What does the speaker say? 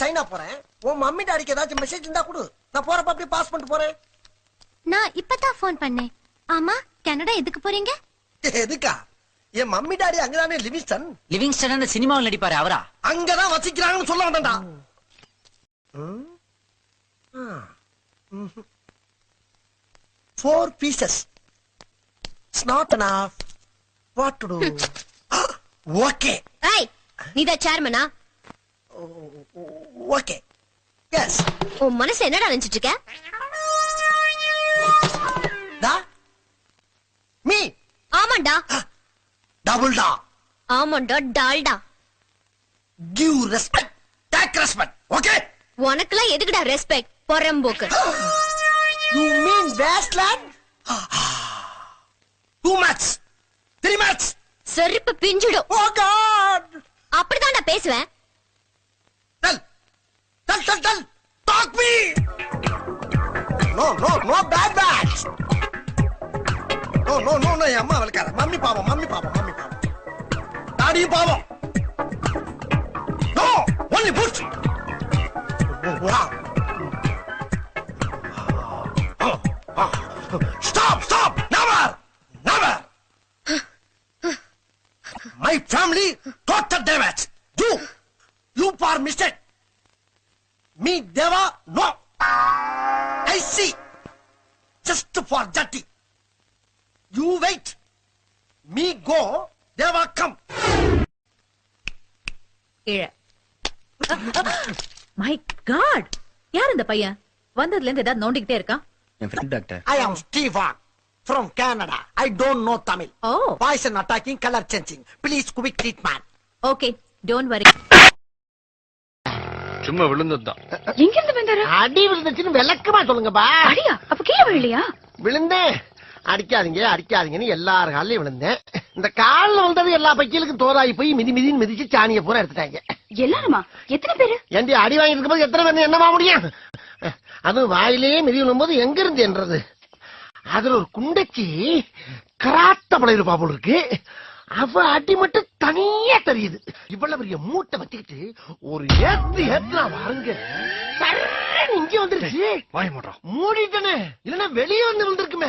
China போறேன். உன் mummy டாடிக்கு ஏதாச்சும் மெசேஜ் இருந்தா கொடு. நான் போறப்ப அப்படியே பாஸ் பண்ணிட்டு போறேன். நான் இப்பதான் ஃபோன் பண்ணேன். ஆமா கனடா எதுக்கு போறீங்க? எதுக்கா? என் மம்மி டாடி அங்கதானே லிவிங்ஸ்டன் லிவிங்ஸ்டன் சினிமாவில் நடிப்பாரு அவரா? அங்கதான் வசிக்கிறாங்கன்னு சொல்ல வேண்டாம்டா four pieces it's not enough. What to do okay ஏய் நீதான் சேர்மனா ஓகே. எஸ் உன் மனசு என்னடா நினைச்சிட்டு இருக்க டா. மீ. ஆமாண்டா. டபுள் டா ஆமாண்டா Dalda. Give respect take respect okay உனக்கெல்லாம் எதுக்குடா respect பொறம்போக்கு you mean wasteland two match three match செருப்பு பிஞ்சிடும். ஓ காட் அப்படிதான் நான் பேசுவேன்! Dull dull talk me no no no bad bat no no no no అమ్మ వెళ్ళకారా మమ్మీ పాపం మమ్మీ పాపం మమ్మీ పాపం. డాడీ పాపం. No only boot stop stop never never my family total damage you you far mistake Deva, no! I see! Just for dirty! You wait! Me go, Deva come! இழ my God யார் இந்த பையன் வந்ததுல இருந்து ஏதாவது நோண்டிக்கிட்டே இருக்கான் என் friend doctor I am Stefan from Canada. I don't know Tamil. Oh Poison attacking, color changing. Please quick treatment. Okay don't worry சும்மா விழுந்ததுதான். எங்க இருந்து வந்தாரு? அடி விழுந்துச்சுன்னு விளக்கமா சொல்லுங்கப்பா. அடியா? அப்ப கீழே விழலையா? விழுந்தேன் அடிக்காதீங்க அடிக்காதீங்கன்னு எல்லார் காலையும் விழுந்தேன். இந்த கால்ல வந்தது எல்லா பைக்கிலுக்கும் தோதாகி போய் மிதி மிதின்னு மிதிச்சு சாணியை பூரா எடுத்துட்டாங்க. எல்லாருமா? எத்தனை பேரு? ஏண்டி அடி வாங்கி இருக்கும்போது எத்தனை பேர் என்னவா முடியும்? அதுவும் வாயிலேயே மிதி விழும்போது எங்க இருந்து என்றது? அதுல ஒரு குண்டைக்கு கராத்த பழையிருப்பா போல இருக்கு. அவ அடி மட்டும் தனியா தெரியுது. இவ்வளவு பெரிய மூட்டை வச்சுக்கிட்டு ஒரு ஏத்து ஏத்துனா பாருங்க இங்க வந்துருச்சு. வாய் மூடுறோம் மூடிட்டனே. இல்லன்னா வெளியே வந்து விழுந்திருக்குமே.